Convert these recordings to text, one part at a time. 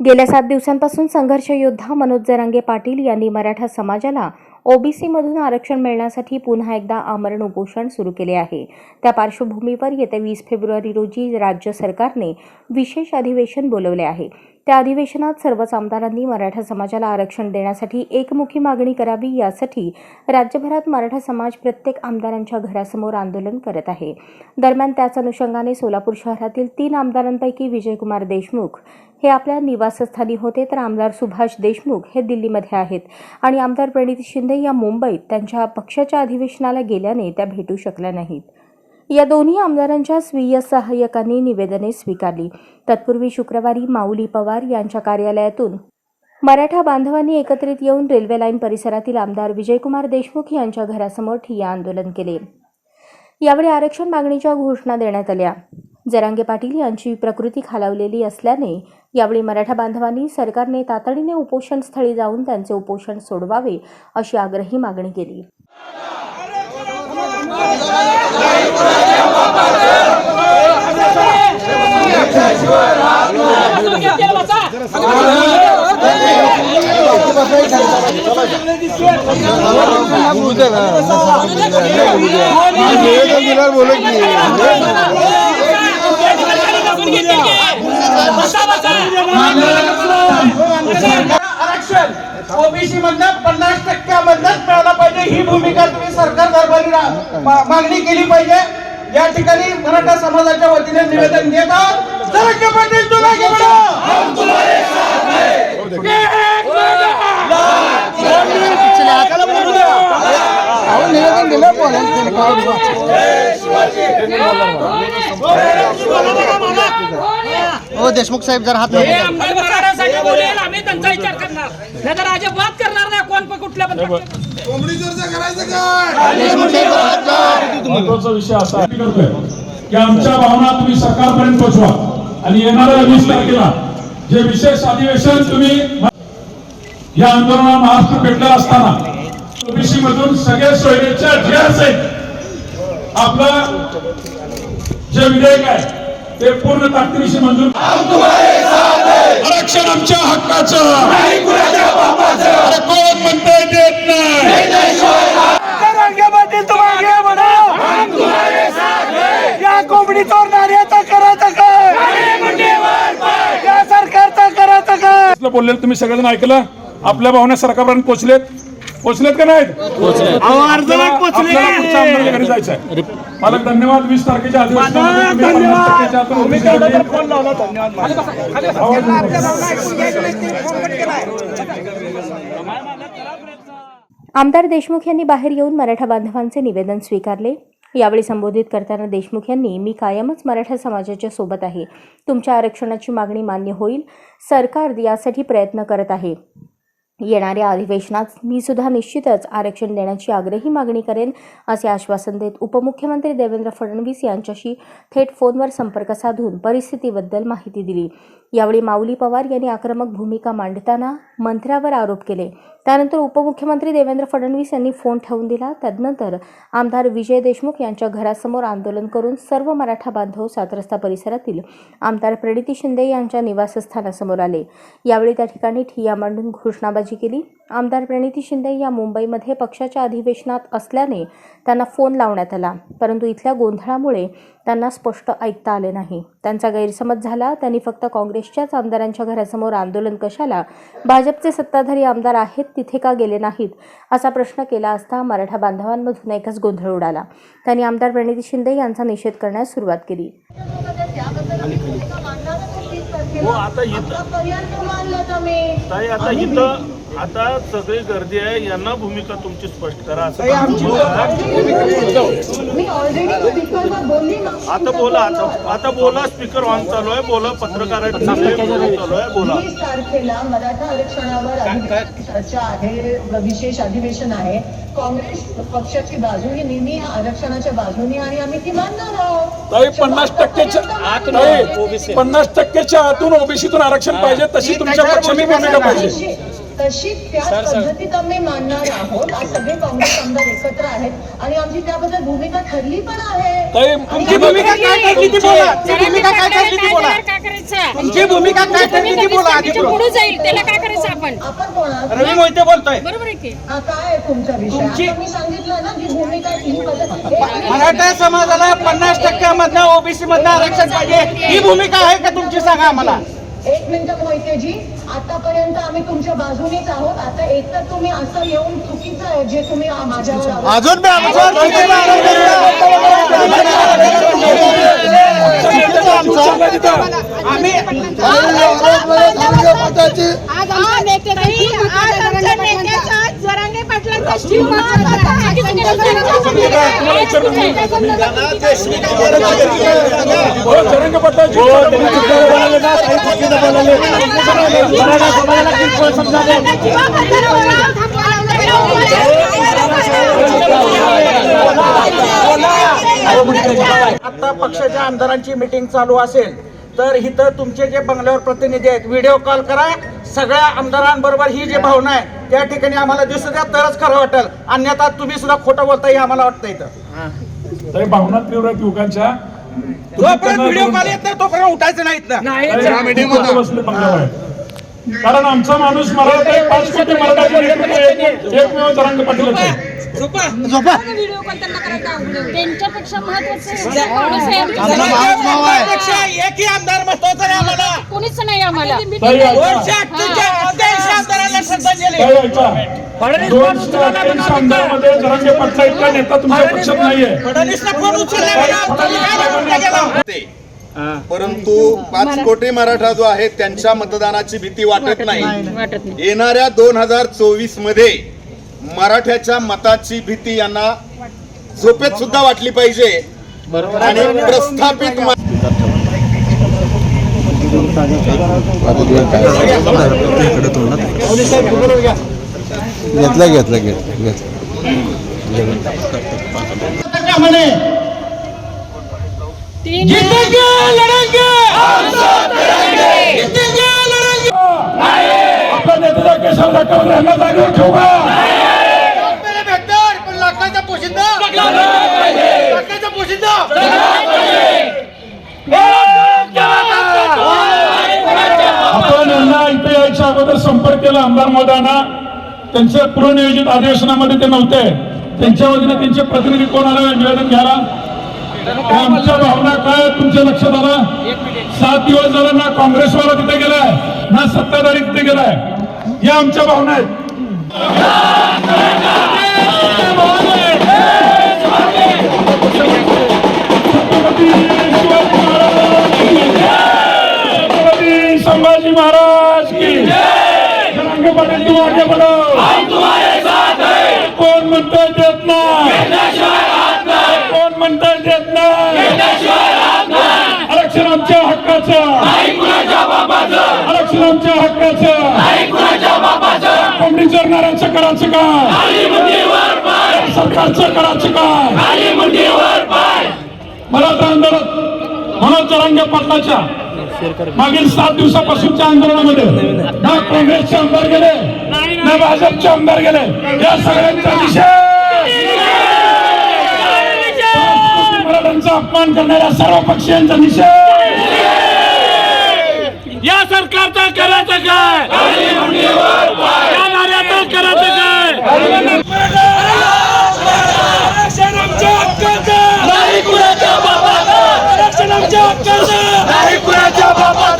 गेल्या सात दिवसांपासून संघर्ष योद्धा मनोज जरांगे पाटील यांनी मराठा समाजाला ओबीसीमधून आरक्षण मिळण्यासाठी पुन्हा एकदा आमरण उपोषण सुरू केले आहे. त्या पार्श्वभूमीवर येत्या वीस फेब्रुवारी रोजी राज्य सरकारने विशेष अधिवेशन बोलवले आहे. त्या अधिवेशनात सर्वच आमदारांनी मराठा समाजाला आरक्षण देण्यासाठी एकमुखी मागणी करावी यासाठी राज्यभरात मराठा समाज प्रत्येक आमदारांच्या घरासमोर आंदोलन करत आहे. दरम्यान त्याच अनुषंगाने सोलापूर शहरातील तीन आमदारांपैकी विजयकुमार देशमुख हे आपल्या निवासस्थानी होते. तर आमदार सुभाष देशमुख हे दिल्लीमध्ये आहेत आणि आमदार प्रणित शिंदे या मुंबईत त्यांच्या पक्षाच्या अधिवेशनाला गेल्याने त्या भेटू शकल्या नाहीत. या दोन्ही आमदारांच्या स्वीय सहाय्यकांनी निवेदने स्वीकारली. तत्पूर्वी शुक्रवारी माऊली पवार यांच्या कार्यालयातून मराठा बांधवांनी एकत्रित येऊन रेल्वे लाईन परिसरातील आमदार विजयकुमार देशमुख यांच्या घरासमोर ठिय्या आंदोलन केले. यावेळी आरक्षण मागणीच्या घोषणा देण्यात आल्या. जरांगे पाटील यांची प्रकृती खालावलेली असल्याने यावेळी मराठा बांधवांनी सरकारने तातडीने उपोषण स्थळी जाऊन त्यांचे उपोषण सोडवावे अशी आग्रही मागणी केली. निवेदन दिल्यावर बोलू की आरक्षण ओबीसी मधनं पन्नास टक्क्यामधनच मिळाला पाहिजे. ही भूमिका तुम्ही सरकार दरबारी मागणी केली पाहिजे. या ठिकाणी मराठा समाजाच्या वतीने निवेदन देत आहोत. पाटील तुला निवेदन दिलं बोलायला हो देशमुख साहेब जर हात हे आमदार करारासाठी बोलेल आम्ही त्यांचा विचार करणार. नाही तर अजिबात करणार नाही कोण पण कुठल्या पण. महत्त्वाचा विषय असा आहे. करतोय की आमच्या भावना तुम्ही सरकारपर्यंत पोहोचवा आणि येणाऱ्या वीस तारखेला जे विशेष अधिवेशन तुम्ही या आंदोलनाला महाराष्ट्र पेटलेला असताना ओबीसी मधून सगळे सोयरेच्या जे असेल आपलं जे विधेयक आहे ते पूर्ण ताकदीनिशी मंजूर आरक्षण आमच्या हक्काचं. कोण म्हणतंय देत नाही? या कोंबडी चोरणाऱ्याचा करायचं काय या सरकारचा करायचं काय आपलं बोललेलं तुम्ही सगळेजण ऐकलं? आपल्या भावना सरकारपर्यंत पोहोचलेत. पोहोचलेत का नाहीत? जायचं आहे. मला धन्यवाद. वीस तारखेच्या आमदार देशमुख यांनी बाहेर येऊन मराठा बांधवांचे निवेदन स्वीकारले. यावेळी संबोधित करताना देशमुख यांनी मी कायमच मराठा समाजाच्या सोबत आहे. तुमच्या आरक्षणाची मागणी मान्य होईल. सरकार यासाठी प्रयत्न करत आहे. येणाऱ्या अधिवेशनात मी सुद्धा निश्चितच आरक्षण देण्याची आग्रही मागणी करेन असे आश्वासन देत उपमुख्यमंत्री देवेंद्र फडणवीस यांच्याशी थेट फोनवर संपर्क साधून परिस्थितीबद्दल माहिती दिली. यावेळी माऊली पवार यांनी आक्रमक भूमिका मांडताना मंत्र्यावर आरोप केले. त्यानंतर उपमुख्यमंत्री देवेंद्र फडणवीस यांनी फोन ठेवून दिला. तदनंतर आमदार विजय देशमुख यांच्या घरासमोर आंदोलन करून सर्व मराठा बांधव सात रस्ता परिसरातील आमदार प्रणिती शिंदे यांच्या निवासस्थानासमोर आले. यावेळी त्या ठिकाणी ठिय्या मांडून घोषणाबाजी केली. आमदार प्रणिती शिंदे या मुंबईमध्ये पक्षाच्या अधिवेशनात असल्याने त्यांना फोन लावण्यात आला. परंतु इथल्या गोंधळामुळे त्यांना स्पष्ट ऐकता आले नाही. त्यांचा गैरसमज झाला. त्यांनी फक्त काँग्रेसच्याच आमदारांच्या घरासमोर आंदोलन कशाला? भाजपचे सत्ताधारी आमदार आहेत तिथे का गेले नाहीत? असा प्रश्न केला असता मराठा बांधवांमधून एकच गोंधळ उडाला. त्यांनी आमदार प्रणिती शिंदे यांचा निषेध करण्यास सुरुवात केली. हो आता इथं ताई आता इथं आता सगळी गर्दी आहे यांना भूमिका तुमची स्पष्ट करा. असं मी ऑलरेडी स्पीकरवर बोलली ना. आता बोला आता आता बोला स्पीकर ऑन चालू आहे बोला पत्रकारांची चालू आहे बोला. तारखेला मराठा आरक्षणावर अधिक चर्चा आहे विशेष अधिवेशन आहे. काँग्रेस पक्षाची बाजू ही नेहमी आरक्षणाच्या बाजूने आणि आम्ही ती मानणार आहोत. पन्नास टक्क्याच्या ताई, पन्नास टक्क्याच्या आतून ओबीसीतून आरक्षण पाहिजे तशी तुमच्या पक्षाने भूमिका पाहिजे. तशी त्याच पद्धतीत आम्ही मानणार आहोत. आज सगळे काँग्रेस आमदार एकत्र आहेत आणि आमची त्याबद्दल भूमिका ठरली पण आहे. तुमची भूमिका काय ठरली ती बोला? भूमिका काय ठरली ती बोला? तुमची भूमिका काय ठरली ती बोला? आधी बोला. पुढे जाईल. त्याला काय करायचं आपण? आपण कोणा रवी मोहिते बोलतोय. बरोबर आहे की? काय आहे तुमचा विषय तुमची- आता मी सांगितलं ना की भूमिका पद्धत एक- मराठा समाजाला पन्नास टक्क्यामधनं ओबीसी मधनं आरक्षण पाहिजे. ही भूमिका आहे का तुमची? सांगा आम्हाला. एक मिनिट मोहितेजी आतापर्यंत आम्ही तुमच्या बाजूनेच आहोत. आता एक तर तुम्ही असं येऊन चुकीचं आहे जे तुम्ही माझ्यावर अजून आम्ही पदाची आज आमच्या नेत्याची आज आमच्या नेत्याचा जरांगे पाटलांचा जीव महत्त्वाचा हो, जरंग पाटलाची आता पक्षाच्या आमदारांची मीटिंग चालू असेल तर इथं तुमचे जे बंगल्यावर प्रतिनिधी आहेत व्हिडिओ कॉल करा. सगळ्या आमदारांबरोबर ही जी भावना आहे त्या ठिकाणी आम्हाला दिसू द्या तरच खरं वाटेल. अन्यथा तुम्ही सुद्धा खोटं बोलताय हे आम्हाला वाटतं इथं. तरी भावना तीव्र आहेत युवकांच्या जोपर्यंत व्हिडिओ कॉल येत नाही तोपर्यंत उठायचं नाहीत ना बसले बंगल्यावर कारण आमचा माणूस मराठा आहे, पाच कोटी मराठा एकमेव जरंग पाटील व्हिडिओ कॉल त्यांना करायचा त्यांच्यापेक्षा महत्वाचं माणूस आहे आमच्या त्यापेक्षा एकही आमदार महत्त्वाचा नाही आम्हाला. कोणीच नाही आम्हाला. दोनशे अठ्ठेचाळीस आमदारांना श्रद्धांजली. काय ऐका दोनशे अठ्ठ्याऐंशी आमदारमध्ये जरांगे पाटला इतका नेता तुमच्या पक्षात नाहीये? फडणवीसला फोन उचलला बघा. तुम्ही काय बोलता गेला? परंतु पाच कोटी मराठा जो आहे त्यांच्या मतदानाची भीती वाटत नाही. येणाऱ्या दोन हजार चोवीसमध्ये मराठ्याच्या मताची भीती यांना झोपेत सुद्धा वाटली पाहिजे. आणि प्रस्थापित म- घेतला घेतला घेतला पोशिंदा लाखाचा पोशिंदा आपण यांना इथे यायच्या अगोदर संपर्क केला आमदार महोदयांना त्यांच्या पूर्वनियोजित अधिवेशनामध्ये ते नव्हते. त्यांच्या वतीने त्यांचे प्रतिनिधी कोण आले निवेदन घ्यायला? आमच्या भावना काय तुमच्या लक्षात आलं? सात दिवस झाला ना काँग्रेसवाला तिथे गेलाय ना सत्ताधारी तिथे गेलाय. या आमच्या भावना आहेत. पाटील तू आगे बढ़ो कोण म्हणतोय देत नाही? कोण म्हणतोय देत नाही? आरक्षण आमच्या हक्काचं. आरक्षण आमच्या हक्काचं. कोंबडी चरणाऱ्यांचं करायचं काय सरकारचं करायचं काय मराठा आंदोलन मनोज जरांगे पाटलाच्या. मागील सात दिवसापासूनच्या आंदोलनामध्ये ना काँग्रेसचे आमदार गेले ना भाजपचे आमदार गेले. या सगळ्यांचा निषेध! मराठ्यांचा अपमान करणाऱ्या सर्व पक्षीयांचा निषेध! या सरकारचा करायचं काय? या नाऱ्याचं करायचं काय आरक्षण आमच्या हक्काचं नाही कुणाच्या बापाचं आरक्षण आमच्या हक्काचं नाही कुणाच्या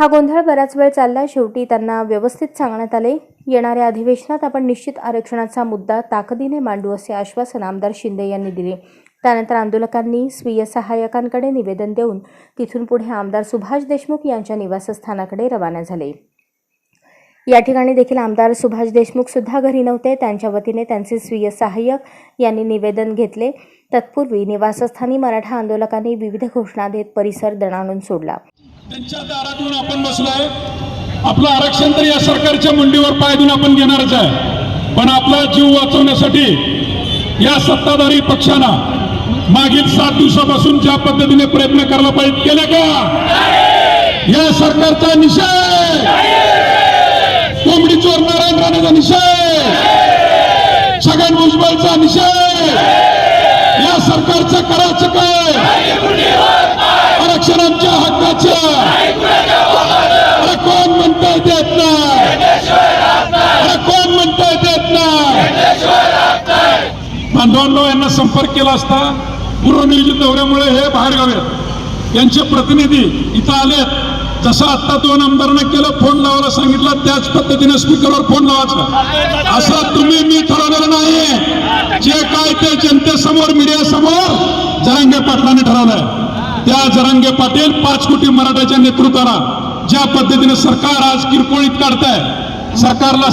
हा गोंधळ बराच वेळ चालला शेवटी त्यांना व्यवस्थित सांगण्यात आले. येणाऱ्या अधिवेशनात आपण निश्चित आरक्षणाचा मुद्दा ताकदीने मांडू असे आश्वासन आमदार शिंदे यांनी दिले. त्यानंतर आंदोलकांनी स्वीय सहाय्यकांकडे निवेदन देऊन तिथून पुढे आमदार सुभाष देशमुख यांच्या निवासस्थानाकडे रवाना झाले. या ठिकाणी देखील आमदार सुभाष देशमुख सुद्धा घरी नव्हते. त्यांच्या वतीने त्यांचे स्वीय सहाय्यक यांनी निवेदन घेतले. तत्पूर्वी निवासस्थानी मराठा आंदोलकांनी विविध घोषणा देत परिसर दणाणून सोडला. त्यांच्या दारात येऊन आपण बसलोय. आपलं आरक्षण तर या सरकारच्या मुंडीवर पाय देऊन आपण घेणारच आहे. पण आपला जीव वाचवण्यासाठी या सत्ताधारी पक्षानं मागील सात दिवसापासून ज्या पद्धतीने प्रयत्न करायला पाहिजे केले का? या सरकारचा निषेध! कोंबडी चोर नारायण राणेचा निषेध! छगन भुजबळचा निषेध! या सरकारचं करायचं काय? आरक्षणांच्या हक्क हक्काचं अरे कोण म्हणताय नाही? कोण नाही? यांना संपर्क केला असता पूर्वनियोजित दौऱ्यामुळे हे बाहेर गावे यांचे प्रतिनिधी इथं आलेत. जसं आत्ता दोन आमदारांना केलं फोन लावायला सांगितलं त्याच पद्धतीने स्पीकरवर फोन लावायचं. असं तुम्ही मी ठरवलेलं नाही जे काय ते जनतेसमोर मीडिया समोर जरांगे पाटलांनी ठरवलंय. त्या जरांगे पाटील पाच कोटी मराठ्याच्या नेतृत्वाला. ज्या पद्धतीने सरकार आज किरकोळीत काढताय सरकारला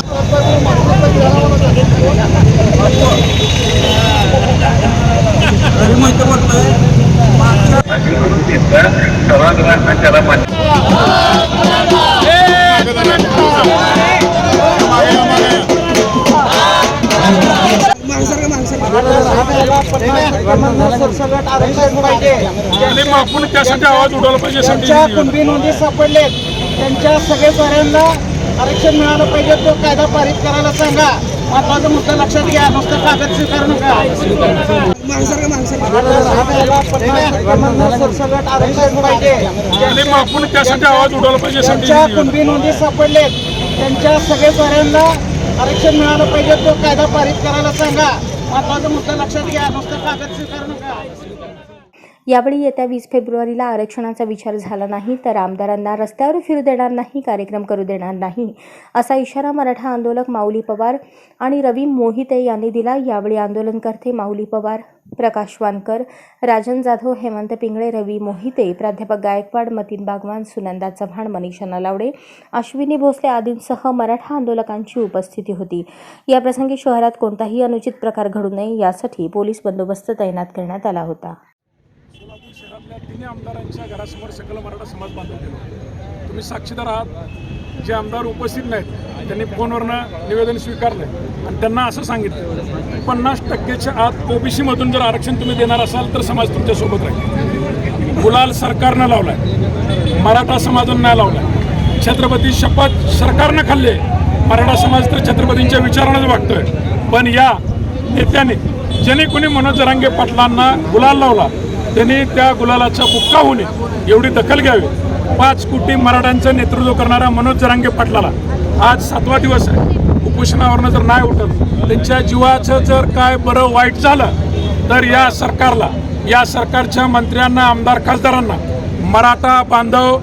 आणि आपण त्यासाठी आवाज उडवला पाहिजे त्यांच्या कुणबी नोंदी सापडलेत त्यांच्या सगळे चोऱ्यांना आरक्षण मिळालं पाहिजे तो कायदा पारित करायला सांगा. महत्त्वाचा मुद्दा लक्षात घ्या नुसतं कागद स्वीकार नका. सरसकट आरक्षण पाहिजे आणि आपण त्यासाठी आवाज उडवला पाहिजे त्यांच्या कुणबी नोंदी सापडलेत त्यांच्या सगळे चोऱ्यांना आरक्षण मिळालं पाहिजे तो कायदा पारित करायला सांगा. महत्त्वाचा मुद्दा लक्षात घ्या नुसतं कागद स्वीकार नका. यावेळी येत्या वीस फेब्रुवारीला आरक्षणाचा विचार झाला नाही तर आमदारांना रस्त्यावर फिरू देणार नाही कार्यक्रम करू देणार नाही असा इशारा मराठा आंदोलक माऊली पवार आणि रवी मोहिते यांनी दिला. यावेळी आंदोलनकर्ते माऊली पवार प्रकाश वानकर राजन जाधव हेमंत पिंगळे रवी मोहिते प्राध्यापक गायकवाड मतीन बागवान सुनंदा चव्हाण मनीषा नलावडे अश्विनी भोसले आदींसह मराठा आंदोलकांची उपस्थिती होती. याप्रसंगी शहरात कोणताही अनुचित प्रकार घडू नये यासाठी पोलीस बंदोबस्त तैनात करण्यात आला होता. आपल्या तिन्ही आमदारांच्या घरासमोर सकल मराठा समाज बांधून गेलो तुम्ही साक्षीदार आहात. जे आमदार उपस्थित नाहीत त्यांनी फोनवरनं निवेदन स्वीकारलं आणि त्यांना असं सांगितलं पन्नास टक्केच्या आत ओबीसीमधून जर आरक्षण तुम्ही देणार असाल तर समाज तुमच्यासोबत राहील. गुलाल सरकारनं लावलाय मराठा समाजानं नाही लावलाय. छत्रपती शपथ सरकारनं खाल्ले मराठा समाज तर छत्रपतींच्या विचारानंच वागतोय. पण या नेत्याने ज्याने कोणी मनोज जरांगे पाटलांना गुलाल लावला त्यांनी त्या गुलालाचा बुक्का नये एवढी दखल घ्यावी. पाच कोटी मराठ्यांचं नेतृत्व करणाऱ्या मनोज जरांगे पाटलाला आज सातवा दिवस आहे. उपोषणावरनं जर नाही उठत त्यांच्या जीवाचं जर काय बरं वाईट झालं तर या सरकारला या सरकारच्या मंत्र्यांना आमदार खासदारांना मराठा बांधव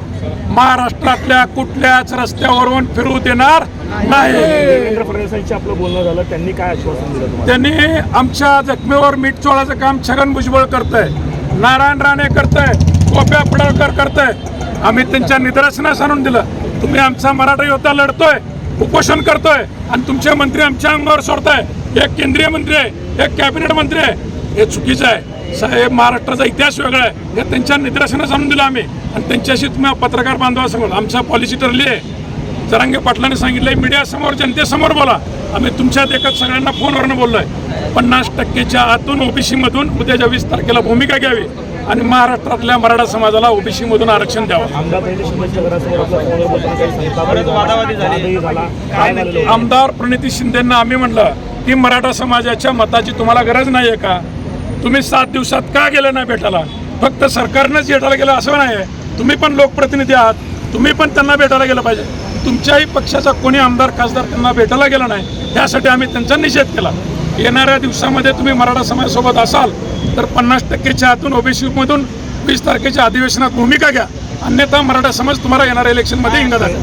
महाराष्ट्रातल्या कुठल्याच रस्त्यावरून फिरू देणार नाही. देवेंद्र आपलं बोलणं झालं. त्यांनी काय आश्वासन दिलं त्यांनी आमच्या जखमेवर मीठ चोळाचं काम छगन भुजबळ करतंय. नारायण राणे करतंय गोप्या पडळकर करतंय. आम्ही त्यांच्या निदर्शनास आणून दिलं. तुम्ही आमचा मराठा योद्धा लढतोय उपोषण करतोय आणि तुमचे मंत्री आमच्या अंगावर सोडताय. एक केंद्रीय मंत्री आहे एक कॅबिनेट मंत्री आहे. हे चुकीचं आहे. साहेब महाराष्ट्राचा इतिहास वेगळा आहे. हे त्यांच्या निदर्शनास आणून दिलं आम्ही. आणि त्यांच्याशी तुम्ही पत्रकार बांधवा सांगून आमच्या पॉलिसी ठरली आहे. जरांगे पाटलांनी सांगितलंय मीडियासमोर जनतेसमोर बोला. आम्ही तुमच्या देखत सगळ्यांना फोनवरनं बोललोय. पन्नास टक्केच्या आतून ओबीसी मधून उद्याच्या वीस तारखेला भूमिका घ्यावी आणि महाराष्ट्रातल्या मराठा समाजाला ओबीसी मधून आरक्षण द्यावं. आमदार आमदार प्रणिती शिंदेंना आम्ही म्हणलं की मराठा समाजाच्या मताची तुम्हाला गरज नाही आहे का? तुम्ही सात दिवसात का गेलं नाही भेटायला? फक्त सरकारनंच भेटायला गेलं असं नाही आहे तुम्ही पण लोकप्रतिनिधी आहात. तुम्ही पण त्यांना भेटायला गेलं पाहिजे. तुमच्याही पक्षाचा कोणी आमदार खासदार त्यांना भेटायला गेला नाही त्यासाठी आम्ही त्यांचा निषेध केला. येणाऱ्या दिवसामध्ये तुम्ही मराठा समाजासोबत असाल तर पन्नास टक्केच्या आतून ओबीसी मधून वीस तारखेच्या अधिवेशनात भूमिका घ्या. अन्यथा मराठा समाज तुम्हाला येणाऱ्या इलेक्शनमध्ये इंगत आहे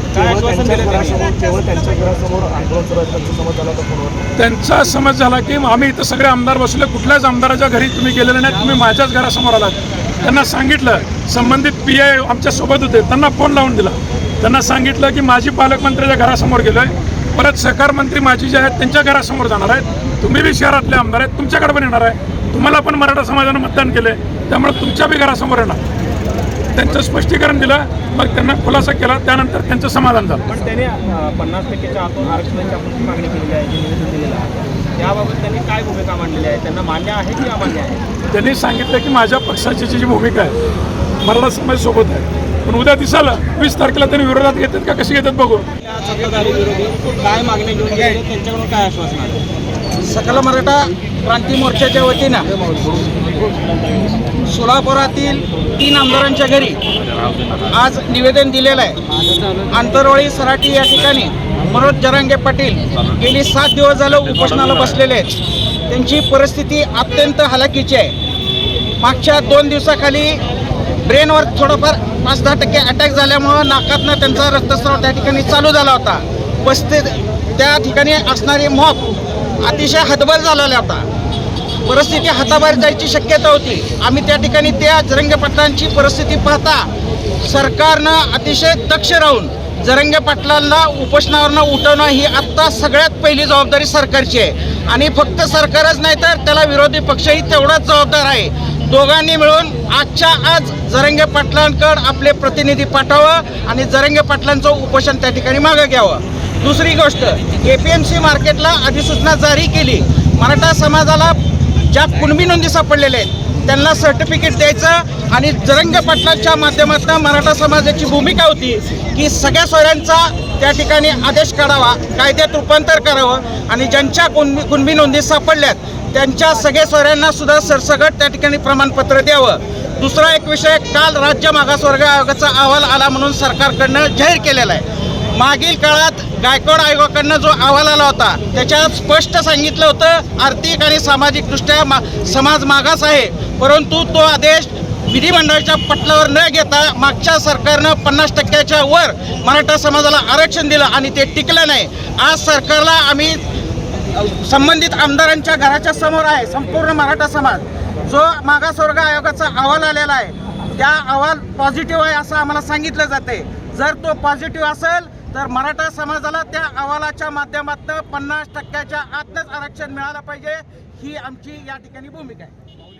त्यांचा समज झाला की आम्ही इथं सगळे आमदार बसले कुठल्याच आमदाराच्या घरी तुम्ही गेलेले नाही तुम्ही माझ्याच घरासमोर आलात. त्यांना सांगितलं संबंधित पी आय आमच्यासोबत होते त्यांना फोन लावून दिला. त्यांना सांगितलं की माजी पालकमंत्र्याच्या घरासमोर गेलोय. परत सहकार मंत्री माजी जे आहेत त्यांच्या घरासमोर जाणार आहेत. तुम्ही बी शहरातले आमदार आहेत तुमच्याकडे पण येणार आहे. तुम्हाला पण मराठा समाजानं मतदान केलंय. त्यामुळे तुमच्या बी घरासमोर येणार. त्यांचं स्पष्टीकरण दिलं मग त्यांना खुलासा केला त्यानंतर त्यांचं समाधान झालं. पण त्याने पन्नास टक्केच्या आतून आरक्षणाची आपण मागणी केलेली आहे निवेदन दिलेलं आहे. त्याबाबत त्यांनी काय भूमिका मांडलेली आहे? त्यांना मान्य आहे की अमान्य आहे? त्यांनी सांगितलं की माझ्या पक्षाची जी भूमिका आहे मराठा समाज सोबत आहे. पण उद्या दिसाल वीस तारखेला त्यांनी विरोधात घेतात का? कशी घेतात बघू. काय मागणी घेऊन त्यांच्याकडून काय आश्वासन सकल मराठा क्रांती मोर्चाच्या वतीनं सोलापुरातील तीन आमदारांच्या घरी आज निवेदन दिलेलं आहे. आंतरवाळी सराटी या ठिकाणी मनोज जरांगे पाटील गेली सात दिवस झालं उपोषणाला बसलेले आहेत. त्यांची परिस्थिती अत्यंत हलाखीची आहे. मागच्या दोन दिवसाखाली ब्रेनवर थोडंफार पाच दहा टक्के अटॅक झाल्यामुळं नाकातनं त्यांचा रक्तस्राव त्या ठिकाणी चालू झाला होता. पस्तीस त्या ठिकाणी असणारी मॉप अतिशय हतबल झालेला होता परिस्थिती हाताबाहेर जायची शक्यता होती. आम्ही त्या ठिकाणी त्या जरंगे पाटलांची परिस्थिती पाहता सरकारनं अतिशय दक्ष राहून जरंगे पाटलांना उपोषणावरनं उठवणं ही आत्ता सगळ्यात पहिली जबाबदारी सरकारची आहे. आणि फक्त सरकारच नाही तर त्याला विरोधी पक्षही तेवढाच जबाबदार आहे. दोघांनी मिळून आजच्या आज जरंगे पाटलांकड आपले प्रतिनिधी पाठवावं आणि जरंगे पाटलांचं उपोषण त्या ठिकाणी मागं घ्यावं. दुसरी गोष्ट ए पी एम सी मार्केटला अधिसूचना जारी केली. मराठा समाजाला ज्या कुणबी नोंदी सापडलेल्या आहेत त्यांना सर्टिफिकेट द्यायचं आणि जरंग पाटलांच्या माध्यमातून मराठा समाजाची भूमिका होती की सगळ्या सोयऱ्यांचा त्या ठिकाणी आदेश काढावा कायद्यात रूपांतर करावं आणि ज्यांच्या कुणबी कुणबी नोंदी सापडल्यात त्यांच्या सगळ्या सोयऱ्यांना सुद्धा सरसगट त्या ठिकाणी प्रमाणपत्र द्यावं. दुसरा एक विषय काल राज्य मागासवर्ग आयोगाचा अहवाल आला म्हणून सरकारकडनं जाहीर केलेला आहे. मागील काळात गायकवाड आयोगाकडनं जो अहवाल आला होता त्याच्यात स्पष्ट सांगितलं होतं आर्थिक आणि सामाजिकदृष्ट्या मा समाज मागास आहे. परंतु तो आदेश विधिमंडळाच्या पटलावर न घेता मागच्या सरकारनं पन्नास टक्क्याच्या वर मराठा समाजाला आरक्षण दिलं आणि ते टिकलं नाही. आज सरकारला आम्ही संबंधित आमदारांच्या घराच्या समोर आहे संपूर्ण मराठा समाज. जो मागासवर्ग आयोगाचा अहवाल आलेला आहे त्या अहवाल पॉझिटिव्ह आहे असं आम्हाला सांगितलं जाते. जर तो पॉझिटिव्ह असेल तर मराठा समाजाला त्या अहवालाच्या माध्यमातून पन्नास टक्क्याच्या आतच आरक्षण मिळालं पाहिजे. ही आमची या ठिकाणी भूमिका आहे.